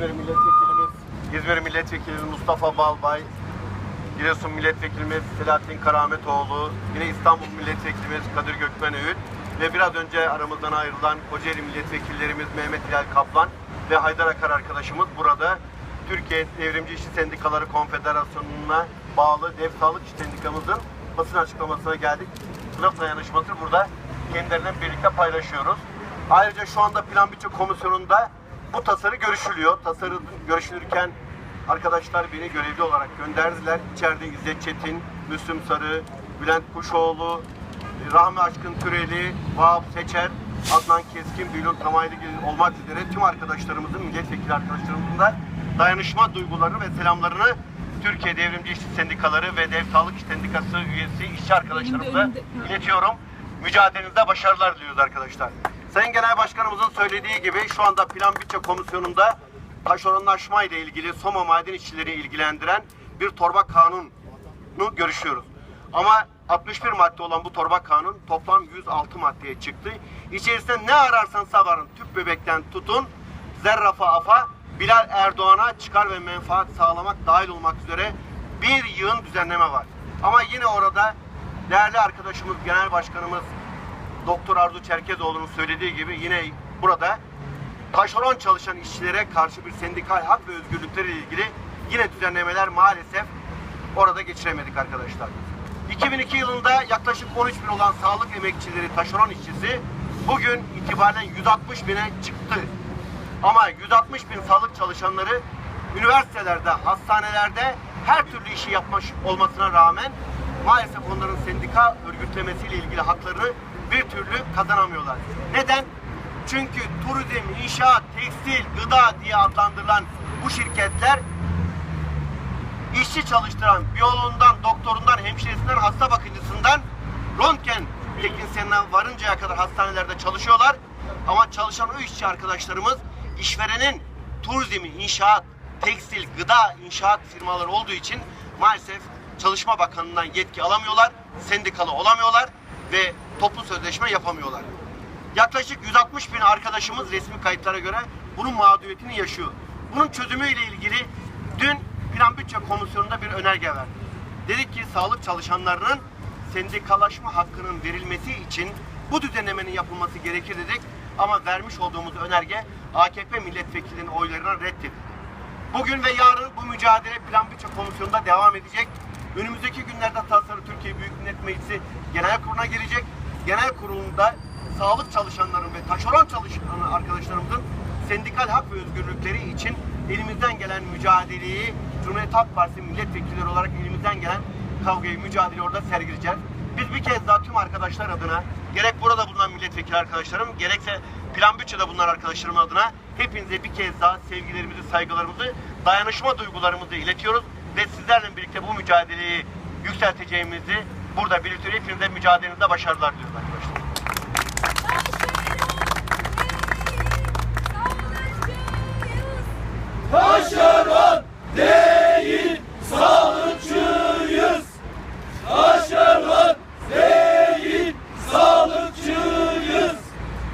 İzmir Milletvekilimiz, İzmir Milletvekilimiz Mustafa Balbay, Giresun Milletvekilimiz Selahattin Karametoğlu, yine İstanbul Milletvekilimiz Kadir Gökmen Öğüt ve biraz önce aramızdan ayrılan Kocaeli Milletvekillerimiz Mehmet Hilal Kaplan ve Haydar Akar arkadaşımız burada Türkiye Devrimci İşçi Sendikaları Konfederasyonu'na bağlı Dev Sağlık Sendikamızın basın açıklamasına geldik. Sınıf dayanışması burada kendilerinden birlikte paylaşıyoruz. Ayrıca şu anda Plan Bütçe Komisyonu'nda bu tasarı görüşülüyor. Tasarı görüşülürken arkadaşlar beni görevli olarak gönderdiler. İçeride İzzet Çetin, Müslüm Sarı, Bülent Kuşoğlu, Rahmi Aşkın Türeli, Vahap Seçer, Adnan Keskin, Bülent Tamaylı olmak üzere tüm arkadaşlarımızın, milletvekili arkadaşlarımızın da dayanışma duygularını ve selamlarını Türkiye Devrimci İşçi Sendikaları ve Dev Sağlık İş Sendikası üyesi işçi arkadaşlarımıza iletiyorum. Mücadelenizde başarılar diliyoruz arkadaşlar. Sayın Genel Başkanımızın söylediği gibi şu anda Plan Bütçe Komisyonu'nda taşeronlaşma ile ilgili Soma maden işçileri ilgilendiren bir torba kanunu görüşüyoruz. Ama 61 madde olan bu torba kanun toplam 106 maddeye çıktı. İçerisinde ne ararsanız varın tüp bebekten tutun zerrafa afa Bilal Erdoğan'a çıkar ve menfaat sağlamak dahil olmak üzere bir yığın düzenleme var. Ama yine orada değerli arkadaşımız Genel Başkanımız Doktor Arzu Çerkezoğlu'nun söylediği gibi yine burada taşeron çalışan işçilere karşı bir sendikal hak ve özgürlükleriyle ilgili yine düzenlemeler maalesef orada geçiremedik arkadaşlar. 2002 yılında yaklaşık 13 bin olan sağlık emekçileri taşeron işçisi bugün itibaren 160 bine çıktı. Ama 160 bin sağlık çalışanları üniversitelerde, hastanelerde her türlü işi yapmış olmasına rağmen maalesef onların sendika örgütlemesiyle ilgili haklarını bir türlü kazanamıyorlar. Neden? Çünkü turizm, inşaat, tekstil, gıda diye adlandırılan bu şirketler işçi çalıştıran biyoloğundan, doktorundan, hemşiresinden, hasta bakıcısından röntgen teknisyenine varıncaya kadar hastanelerde çalışıyorlar. Ama çalışan o işçi arkadaşlarımız işverenin turizmi, inşaat, tekstil, gıda inşaat firmaları olduğu için maalesef Çalışma Bakanlığı'ndan yetki alamıyorlar, sendikalı olamıyorlar ve toplu sözleşme yapamıyorlar. Yaklaşık 160 bin arkadaşımız resmi kayıtlara göre bunun mağduriyetini yaşıyor. Bunun çözümüyle ilgili dün Plan Bütçe Komisyonu'nda bir önerge verdik. Dedik ki sağlık çalışanlarının sendikalaşma hakkının verilmesi için bu düzenlemenin yapılması gerekir dedik. Ama vermiş olduğumuz önerge AKP milletvekilinin oylarına reddedildi. Bugün ve yarın bu mücadele Plan Bütçe Komisyonu'nda devam edecek. Önümüzdeki günlerde tasarı Türkiye Büyük Millet Meclisi Genel Kurulu'na gelecek. Genel kurulunda sağlık çalışanların ve taşeron çalışan arkadaşlarımızın sendikal hak ve özgürlükleri için elimizden gelen mücadeleyi Cumhuriyet Halk Partisi milletvekilleri olarak elimizden gelen kavgayı, mücadeleyi orada sergileyeceğiz. Biz bir kez daha tüm arkadaşlar adına gerek burada bulunan milletvekili arkadaşlarım gerekse plan bütçede bulunan arkadaşlarım adına hepinize bir kez daha sevgilerimizi, saygılarımızı, dayanışma duygularımızı iletiyoruz ve sizlerle birlikte bu mücadeleyi yükselteceğimizi burada belirtiyor. Hepinize mücadelenizde başarılar diliyorum.